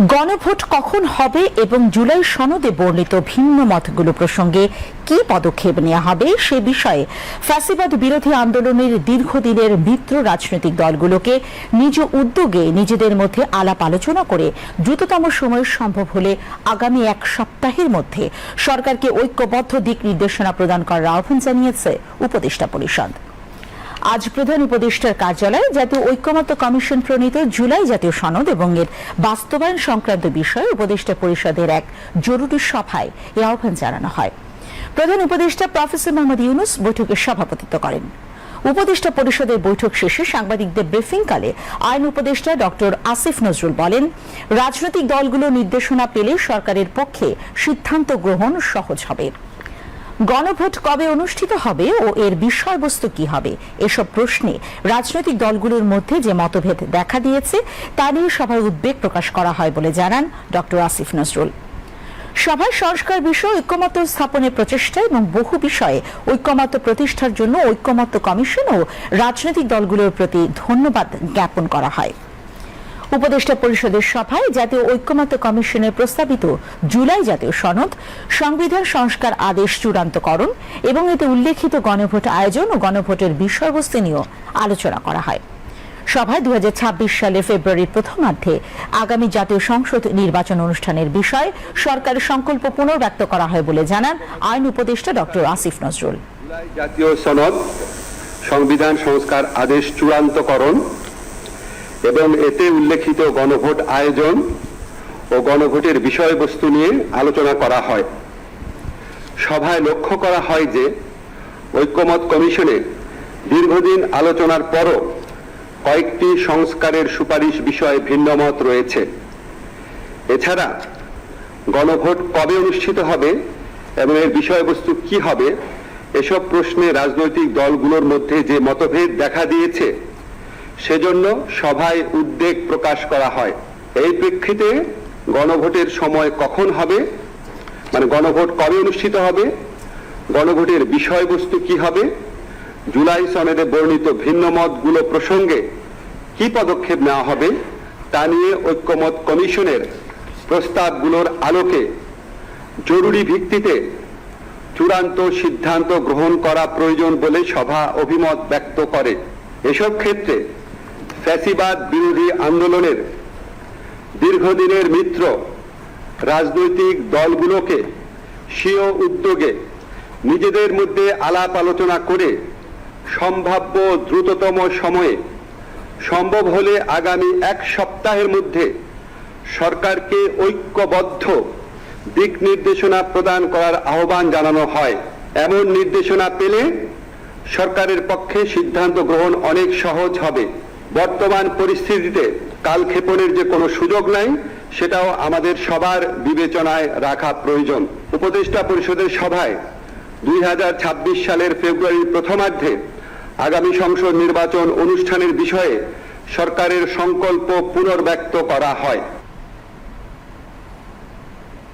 গণভোট কখন হবে এবং জুলাই সনদে বর্ণিত ভিন্ন মতগুলো প্রসঙ্গে কি পদক্ষেপ নেওয়া হবে সে বিষয়ে ফ্যাসিবাদ বিরোধী আন্দোলনের দীর্ঘদিনের মিত্র রাজনৈতিক দলগুলোকে নিজ উদ্যোগে নিজেদের মধ্যে আলাপ আলোচনা করে দ্রুততম সময়ে সম্ভব হলে আগামী এক সপ্তাহের মধ্যে সরকারকে ঐক্যবদ্ধ দিক নির্দেশনা প্রদান করার আহ্বান জানিয়েছে উপদেষ্টা পরিষদ। আজ প্রধান উপদেষ্টার কার্যালয়ে জাতীয় ঐক্যমত্য কমিশন প্রণীত জুলাই জাতীয় সনদ এবং এর বাস্তবায়ন সংক্রান্ত বিষয়ে উপদেষ্টা পরিষদের এক জরুরি সভায় এ আহ্বান জানানো হয়। প্রধান উপদেষ্টা প্রফেসর মোহাম্মদ ইউনুস বৈঠকে সভাপতিত্ব করেন। উপদেষ্টা পরিষদের বৈঠক শেষে সাংবাদিকদের ব্রিফিংকালে আইন উপদেষ্টা ডক্টর আসিফ নজরুল বলেন, রাজনৈতিক দলগুলো নির্দেশনা পেলে সরকারের পক্ষে সিদ্ধান্ত গ্রহণ সহজ হবে। গণভোট কবে অনুষ্ঠিত হবে ও এর বিষয়বস্তু কি হবে? এসব প্রশ্নে রাজনৈতিক দলগুলোর মধ্যে যে মতভেদ দেখা দিয়েছে, তা নিয়ে সভায় উদ্বেগ প্রকাশ করা হয় বলে জানান ডক্টর আসিফ নজরুল। সভায় সংস্কার বিষয়ে ঐক্যমত্য স্থাপনের প্রচেষ্টা এবং বহু বিষয়ে ঐক্যমত্য প্রতিষ্ঠার জন্য ঐক্যমত্য কমিশন ও রাজনৈতিক দলগুলোর প্রতি ধন্যবাদ জ্ঞাপন করা হয়। উপদেষ্টা পরিষদের সভায় জাতীয় ঐক্যমত্য কমিশনের প্রস্তাবিত জুলাই জাতীয় সনদ, সংবিধান সংস্কার আদেশ চূড়ান্তকরণ এবং এতে উল্লেখিত গণভোট আয়োজন ও গণভোটের বিষয়বস্তু নিয়েও আলোচনা করা হয়। সভায় দু সালে ফেব্রুয়ারির প্রথমার্ধে আগামী জাতীয় সংসদ নির্বাচন অনুষ্ঠানের বিষয়ে সরকারের সংকল্প পুনর্ব্যক্ত করা হয় বলে জানান আইন উপদেষ্টা ডক্টর আসিফ নজরুল। জাতীয় সনদ, সংবিধান সংস্কার আদেশ চূড়ান্তকরণ এবং এতে উল্লেখিত গণভোট আয়োজন ও গণভোটের বিষয়বস্তু নিয়ে আলোচনা করা হয়। সভায় লক্ষ্য করা হয় যে ঐক্যমত কমিশনে দীর্ঘদিন আলোচনার পরও কয়েকটি সংস্কারের সুপারিশ বিষয়ে ভিন্নমত রয়েছে। এছাড়া গণভোট কবে অনুষ্ঠিত হবে এবং এর বিষয়বস্তু কি হবে, এসব প্রশ্নে রাজনৈতিক দলগুলোর মধ্যে যে মতভেদ দেখা দিয়েছে সেজন্য সভায় উদ্বেগ প্রকাশ করা হয়। এই প্রেক্ষিতে গণভোটের সময় কখন হবে? মানে গণভোট কবে অনুষ্ঠিত হবে? গণভোটের বিষয়বস্তু কি হবে? জুলাই সনদে বর্ণিত ভিন্ন মতগুলো প্রসঙ্গে কি পদক্ষেপ নেওয়া হবে? তা নিয়ে ঐক্যমত কমিশনের প্রস্তাবগুলোর আলোকে জরুরি ভিত্তিতে চূড়ান্ত সিদ্ধান্ত গ্রহণ করা প্রয়োজন বলে সভা অভিমত ব্যক্ত করে। এসব ক্ষেত্রে ফ্যাসিবাদ বিরোধী আন্দোলনের দীর্ঘদিনের মিত্র রাজনৈতিক দলগুলোকে স্বীয় উদ্যোগে নিজেদের মধ্যে আলাপ আলোচনা করে সম্ভাব্য দ্রুততম সময়ে সম্ভব হলে আগামী এক সপ্তাহের মধ্যে সরকারকে ঐক্যবদ্ধ দিক নির্দেশনা প্রদান করার আহ্বান জানানো হয়। এমন নির্দেশনা পেলে সরকারের পক্ষে সিদ্ধান্ত গ্রহণ অনেক সহজ হবে। বর্তমান পরিস্থিতিতে কালক্ষেপণের যে কোনো সুযোগ নাই, সেটাও আমাদের সবার বিবেচনায় রাখা প্রয়োজন। উপদেষ্টা পরিষদের সভায় দুই হাজার ছাব্বিশ সালের ফেব্রুয়ারির প্রথমার্ধে আগামী সংসদ নির্বাচন অনুষ্ঠানের বিষয়ে সরকারের সংকল্প পুনর্ব্যক্ত করা হয়।